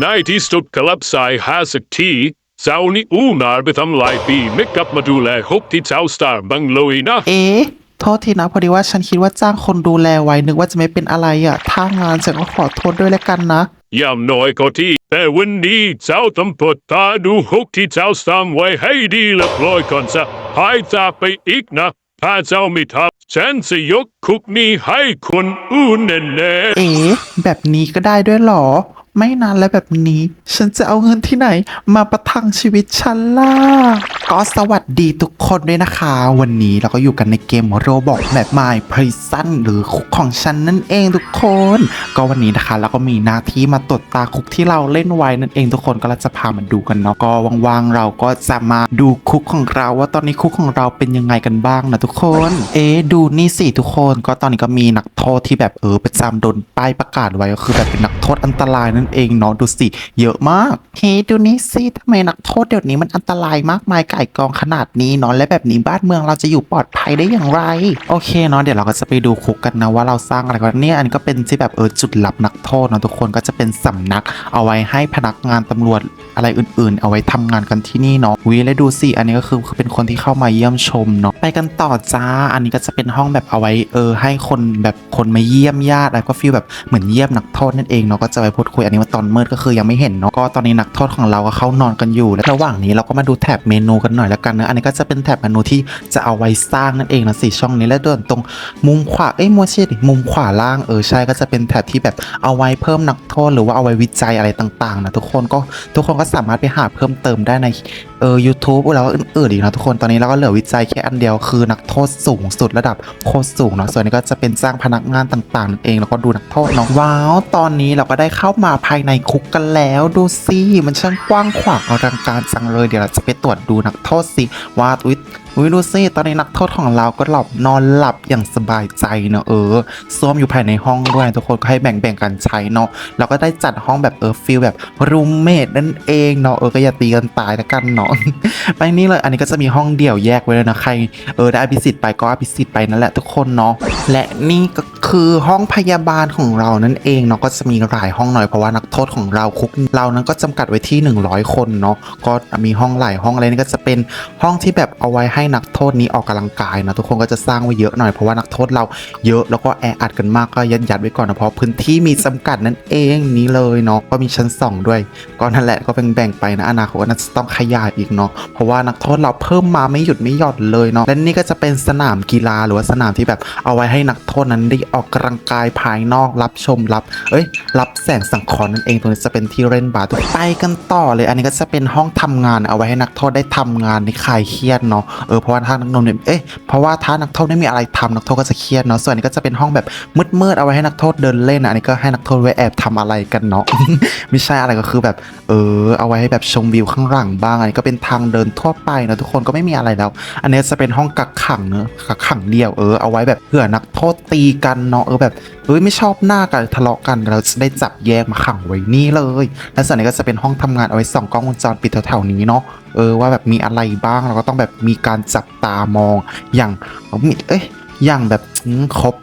ในที่สุดกลับสายหาสักทีเจ้านี่อู้นานไปทำหลายปีไม่กลับมาดูแลฮกที่เจ้าสตาร์บังเลยนะ เอ๊ะโทษทีนะพอดีว่าฉันคิดว่าจ้างคนดูแลไว้นึกว่าจะไม่เป็นอะไรอะถ้างานฉันก็ขอโทษด้วยแล้วกันนะ อย่างน้อยก็ที่ แต่วันนี้เจ้าต้องเปิดตาดูฮกที่เจ้าสร้างไว้ให้ดีเรียบร้อยก่อนซะหายจากไปอีกนะ ถ้าเจ้าไม่ทำฉันจะยกคุกนี้ให้คนอื่นแน่ๆ เอ๊ะแบบนี้ก็ได้ด้วยเหรอ ไม่นานแล้วแบบนี้ ฉันจะเอาเงินที่ไหน มาประทังชีวิตฉันล่ะ ก็สวัสดีทุกคนด้วยนะคะ วันนี้เราก็อยู่กันในเกมโรบอกแบบ My Prison หรือคุกของฉันนั่นเองทุกคน ก็วันนี้นะคะเราก็มีหน้าที่มาตรวจตาคุกที่เราเล่นไว้นั่นเองทุกคนก็เราจะพามาดูกันเนาะก็ว่างๆเราก็จะมาดูคุกของเรา ว่าตอนนี้คุกของเราเป็นยังไงกันบ้างนะทุกคน เอ๊ดูนี่สิทุกคน ก็ตอนนี้ก็มีนักโทษที่แบบเออประจำโดนป้ายประกาศไว้ก็คือแบบเป็นนักโทษอันตรายนั่นเองเนาะดูสิ เยอะมากเฮ้ดูนี่สิทำไมนักโทษเดี๋ยวนี้มันอันตรายมากมายไก่กองขนาดนี้เนาะและแบบนี้บ้านเมืองเราจะอยู่ปลอดภัยได้อย่างไร โอเคเนาะเดี๋ยวเราก็จะไปดูคุกกันนะว่าเราสร้างอะไรกันเนี่ยอันนี้ก็เป็นที่แบบเออจุดลับนักโทษเนาะทุกคนก็จะเป็นสำนัก เอาไว้ให้พนักงานตำรวจอะไรอื่นๆ เอาไว้ทำงานกันที่นี่เนาะวิแล้วดูสิอันนี้ก็คือคือเป็นคนที่เข้ามาเยี่ยมชมเนาะไปกันต่อจ้า อันนี้ก็จะเป็นห้องแบบเอาไว้เออให้คนแบบคนมาเยี่ยมญาติแล้วก็ฟีลแบบเหมือนเยี่ยมนักโทษนั่นเองเนาะก็จะไปพูดคุยอันนี้ว่าตอนมืดก็คือยังไม่เห็นเนาะก็ตอนนี้นักโทษของเราก็เข้านอนกันอยู่ และระหว่างนี้เราก็มาดูแถบเมนูกันหน่อยแล้วกันนะอันนี้ก็จะเป็นแถบเมนูที่จะเอาไว้สร้างนั่นเองนะสิช่องนี้และเดินตรงมุมขวาเอ้ยมัวเช่ดิมุมขวาล่างเออใช่ก็จะเป็นแถบที่แบบเอาไว้เพิ่มนักโทษหรือว่าเอาไว้วิจัยอะไรต่างๆนะทุกคนก็ทุกคนก็สามารถไปหาเพิ่มเติมได้ในเออ YouTube แล้วก็อื่นๆอีกนะทุกคนตอนนี้เราก็เหลือวิจัยแค่อันเดียวคือนักโทษสูงสุดระดับโคตรสูงเนาะส่วนนี้ก็จะเป็นจ้างพนักงานต่างๆนั่นเองแล้วก็ดูนักโทษเนาะว้าวตอนนี้เราก็ได้เข้ามาภายในคุกกันแล้ว ดูสิมันช่างกว้างขวางอลังการจังเลยเดี๋ยวเราจะไปตรวจดูนักโทษสิว่าอุ๊ยอุ๊ยดูสิตอนนี้นักโทษของเราก็หลับนอนหลับอย่างสบายใจเนอะเออซ่วมอยู่ภายในห้องด้วยทุกคนก็ให้แบ่งๆกันใช้เนาะเราก็ได้จัดห้องแบบเออฟิลแบบรูมเมทนั่นเองเนาะเออก็อย่าตีกันตายล้วกันเนาะไปนี่เลยอันนี้ก็จะมีห้องเดี่ยวแยกไว้เลยนะใครเออได้อภิสิทธิ์ไปก็อภิสิทธิ์ไปนั่นแหละทุกคนเนาะและนี่ก็ คือห้องพยาบาลของเรานั่นเองเนาะก็จะมีหลายห้องหน่อยเพราะว่านักโทษของเราคุกเรานั้นก็จำกัดไว้ที่ 100 คนเนาะก็มีห้องหลายห้องอะไรนี่ก็จะเป็นห้องที่แบบเอาไว้ให้นักโทษนี้ออกกำลังกายนะทุกคนก็จะสร้างไว้เยอะหน่อยเพราะว่านักโทษเราเยอะแล้วก็แออัดกันมากก็ยัดยัดๆไว้ก่อนนะเพราะพื้นที่มีจำกัดนั่นเองนี้เลยเนาะก็มีชั้นสองด้วย ก็นั่นแหละก็แบ่งๆไปนะอนาคตก็น่าจะต้องขยายอีกเนาะเพราะว่านักโทษเราเพิ่มมาไม่หยุดไม่หย่อนเลยเนาะและนี่ก็จะเป็นสนามกีฬาหรือว่าสนามที่แบบเอาไว้ให้นักโทษนั้นได้ออกกำลังกายภายนอกรับชมรับ เอ้ย รับแสงสังเคราะห์นั่นเองตรงนี้จะเป็นที่เล่นบาสทุกไปกันต่อเลย อันนี้ก็จะเป็นห้องทำงานเอาไว้ให้นักโทษได้ทำงานในคลายเครียดเนาะเออเพราะว่าถ้านักโทษเนี่ยเอ๊ะเพราะว่าถ้านักโทษไม่มีอะไรทำนักโทษก็จะเครียดเนาะส่วนนี้ก็จะเป็นห้องแบบมืดๆเอาไว้ให้นักโทษเดินเล่นอันนี้ก็ให้นักโทษไว้แอบทำอะไรกันเนาะไม่ใช่อะไรก็คือแบบเออเอาไว้ให้แบบชมวิวข้างหลังบ้างอันนี้ก็เป็นทางเดินทั่วไปนะทุกคนก็ไม่มีอะไรแล้ว อันนี้จะเป็นห้องกักขังเนอะกักขังเดียวเออเอาไว้แบบเผื่อนักโทษตีกันเนาะเออแบบเอ้ยไม่ชอบหน้ากันทะเลาะกันเราจะได้จับแยกมาขังไว้นี่เลย และส่วนนี้ก็จะเป็นห้องทำงานเอาไว้ส่องกล้องวงจรปิดแถวๆนี้เนาะเออว่าแบบมีอะไรบ้างเราก็ต้องแบบมีการจับตามองอย่างมีเอ้ยอย่างแบบครบ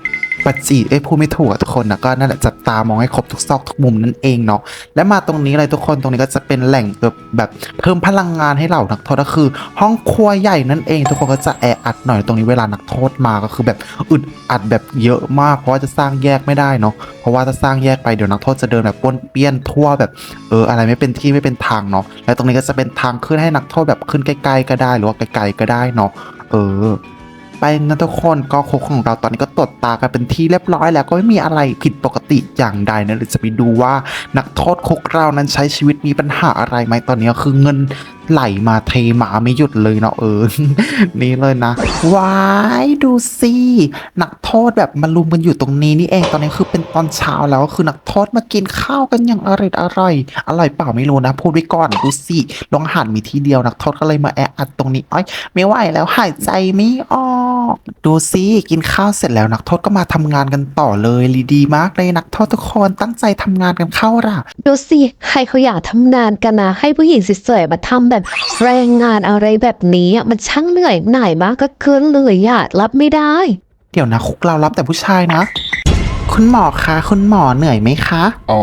ปัจจีเอ้ยพูดไม่ถูกอะทุกคนนะก็นั่นแหละจับตามองให้ครบทุกซอกทุกมุมนั่นเองเนาะและมาตรงนี้เลยทุกคนตรงนี้ก็จะเป็นแหล่งแบบแบบเพิ่มพลังงานให้เหล่านักโทษก็คือ ห้องครัวใหญ่นั่นเอง ทุกคนก็จะแออัดหน่อยตรงนี้เวลานักโทษมาก็คือแบบอึดอัดแบบเยอะมาก เพราะว่าจะสร้างแยกไม่ได้เนาะเพราะว่าถ้าสร้างแยกไปเดี๋ยวนักโทษจะเดินแบบป้วนเปี้ยนทั่วแบบเอออะไรไม่เป็นที่ไม่เป็นทางเนาะและตรงนี้ก็จะเป็นทางขึ้นให้นักโทษแบบขึ้นใกล้ๆก็ได้ หรือว่าไกลๆก็ได้เนาะเออ ไปนะทุกคนก็โคกของเราตอนนี้ก็ตรวจตากันเป็นที่เรียบร้อยแล้วก็ไม่มีอะไรผิดปกติอย่างใดนะหรือจะไปดูว่านักโทษคุกเรานั้นใช้ชีวิตมีปัญหาอะไรไหมตอนนี้คือเงินไหลมาเทมาไม่หยุดเลยเนาะเออ นี่เลยนะ ว้ายดูสินักโทษแบบมารุมกันอยู่ตรงนี้นี่เองตอนนี้คือเป็นตอนเช้าแล้วคือนักโทษมากินข้าวกันอย่างอร่อยอร่อยอร่อยเปล่าไม่รู้นะ พูดไว้ก่อนดูสิโรงอาหารมีที่เดียวนักโทษก็เลยมาแออัดตรงนี้อ้อยไม่ไหวแล้วหายใจไม่ออก ดูสิกินข้าวเสร็จแล้วนักโทษก็มาทำงานกันต่อเลยดีมากเลยนักโทษทุกคนตั้งใจทำงานกันเข้าล่ะ ดูสิใครเขาอยากทำงานกันนะ ให้ผู้หญิงสวยๆมาทำแบบแรงงานอะไรแบบนี้อะมันช่างเหนื่อยหน่ายมากก็เกินเลยอะรับไม่ได้ เดี๋ยวนะคุกเรารับแต่ผู้ชายนะ คุณหมอคะคุณหมอเหนื่อยไหมคะ อ๋อ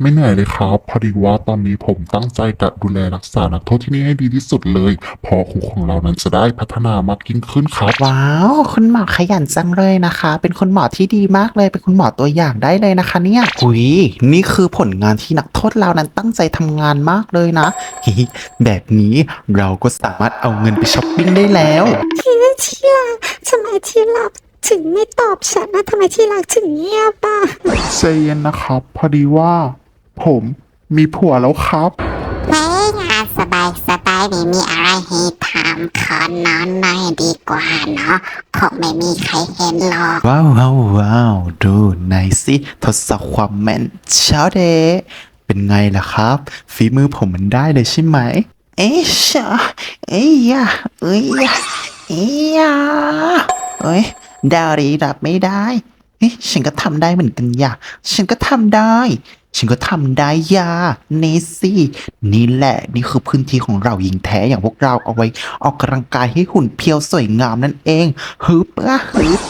ไม่เหนื่อยเลยครับ พอดีว่าตอนนี้ผมตั้งใจจะดูแลรักษานักโทษที่นี่ให้ดีที่สุดเลยเพอคุกของเรานั้นจะได้พัฒนามากยิ่งขึ้นครับ ว้าว คุณหมอขยันจังเลยนะคะ เป็นคุณหมอที่ดีมากเลย เป็นคุณหมอตัวอย่างได้เลยนะคะ เนี่ยหุยนี่คือผลงานที่นักโทษเรานั้นตั้งใจทำงานมากเลยนะฮิแบบนี้เราก็สามารถเอาเงินไปช้อปปิ้งได้แล้ว ที่ที่รักทำไมที่รัก ถึงไม่ตอบฉันนะทำไมที่รักถึงเงียบอะใจเย็นนะครับ พอดีว่า ผมมีผัวแล้วครับ ไม่งานสบายสบายไม่มีอะไรให้ทำขอนอนหน่อยดีกว่าเนาะคงไม่มีใครเห็นหรอก ว้าวว้าวว้าวดูไหนอยสิทดสอบความแม่นเช้าเดเป็นไงล่ะครับ ฝีมือผมมันได้เลยใช่ไหม เอ๊ะชะเอ้ยยะเอ้ยยะเอ้ยยะเอ้ย ดารีรับไม่ได้เอ๊ะฉันก็ทำได้เหมือนกันยาฉันก็ทำได้ ฉันก็ทำได้ยาเนซี่นี่แหละนี่คือพื้นที่ของเราหญิงแท้อย่างพวกเราเอาไว้ ออกกำลังกายให้หุ่นเพียวสวยงามนั่นเองฮึบอะฮึบ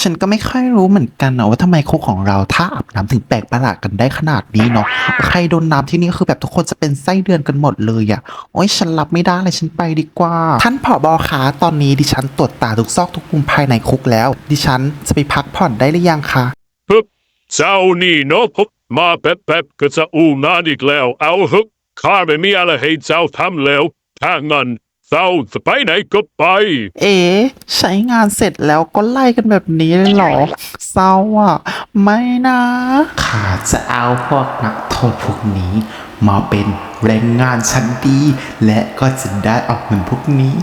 ฉันก็ไม่ค่อยรู้เหมือนกันนะว่าทำไมคุกของเราถ้าอาบน้ำถึงแปลกประหลาดกันได้ขนาดนี้เนาะใครโดนน้ำที่นี่คือแบบทุกคนจะเป็นไส้เดือนกันหมดเลยอะ่ะโอ้ยฉันรับไม่ได้เลยฉันไปดีกว่า ท่านผอบอคะตอนนี้ดิฉันตรวจตาทุกซอกทุกมุมภายในคุกแล้ว ดิฉันจะไปพักผ่อนได้หรือยังคะปึ๊บเจ้านี่เนาะพบมาแป๊บแป๊บๆก็จะอูนานอีกแล้ว เอาฮึกข้าไม่มีอะไรให้เจ้าทำแล้วถ้างั้น เจ้าจะไปไหนก็ไป เอ๋ใช้งานเสร็จแล้วก็ไล่กันแบบนี้เลยเหรอ เศร้าอะ ไม่นะ ข้าจะเอาพวกนักโทษพวกนี้ มาเป็นแรงงานชั้นดี และก็จะได้เอาเงินพวกนี้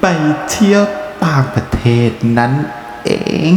ไปเที่ยวต่างประเทศนั่นเอง